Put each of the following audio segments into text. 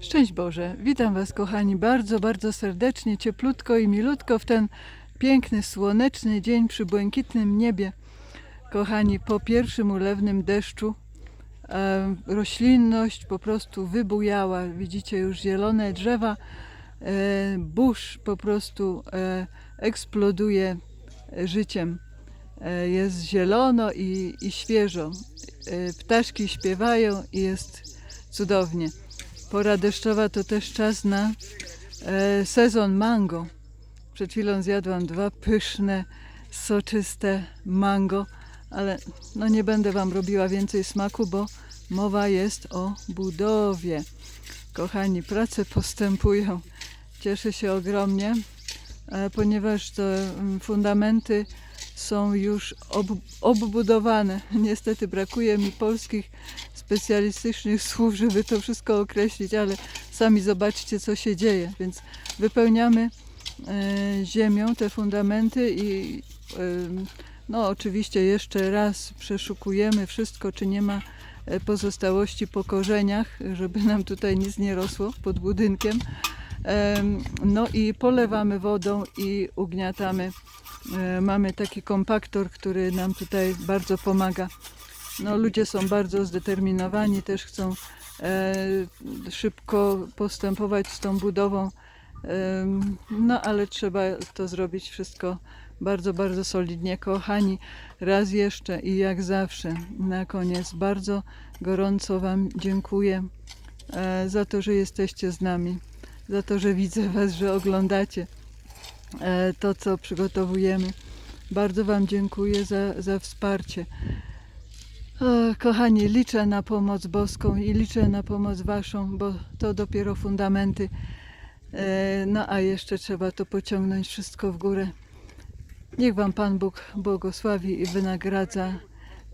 Szczęść Boże, witam Was kochani bardzo, bardzo serdecznie, cieplutko i milutko w ten piękny, słoneczny dzień przy błękitnym niebie. Kochani, po pierwszym ulewnym deszczu e, roślinność po prostu wybujała. Widzicie już zielone drzewa, e, burz po prostu e, eksploduje życiem. E, jest zielono i, i świeżo. E, ptaszki śpiewają i jest cudownie. Pora deszczowa to też czas na e, sezon mango. Przed chwilą zjadłam dwa pyszne, soczyste mango, ale no nie będę Wam robiła więcej smaku, bo mowa jest o budowie. Kochani, prace postępują. Cieszę się ogromnie, e, ponieważ te mm, fundamenty są już ob, obbudowane. Niestety brakuje mi polskich specjalistycznych słów, żeby to wszystko określić, ale sami zobaczcie, co się dzieje. Więc wypełniamy e, ziemią te fundamenty i e, no oczywiście jeszcze raz przeszukujemy wszystko, czy nie ma e, pozostałości po korzeniach, żeby nam tutaj nic nie rosło pod budynkiem. Em, No i polewamy wodą i ugniatamy. E, Mamy taki kompaktor, który nam tutaj bardzo pomaga. No, ludzie są bardzo zdeterminowani, też chcą e, szybko postępować z tą budową. Em, No ale trzeba to zrobić wszystko bardzo, bardzo solidnie. Kochani, raz jeszcze i jak zawsze na koniec bardzo gorąco Wam dziękuję e, za to, że jesteście z nami, za to, że widzę Was, że oglądacie e, to, co przygotowujemy. Bardzo Wam dziękuję za, za wsparcie. O, kochani, liczę na pomoc boską i liczę na pomoc Waszą, bo to dopiero fundamenty. E, No a jeszcze trzeba to pociągnąć wszystko w górę. Niech Wam Pan Bóg błogosławi i wynagradza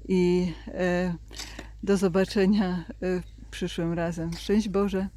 i e, do zobaczenia e, przyszłym razem. Szczęść Boże.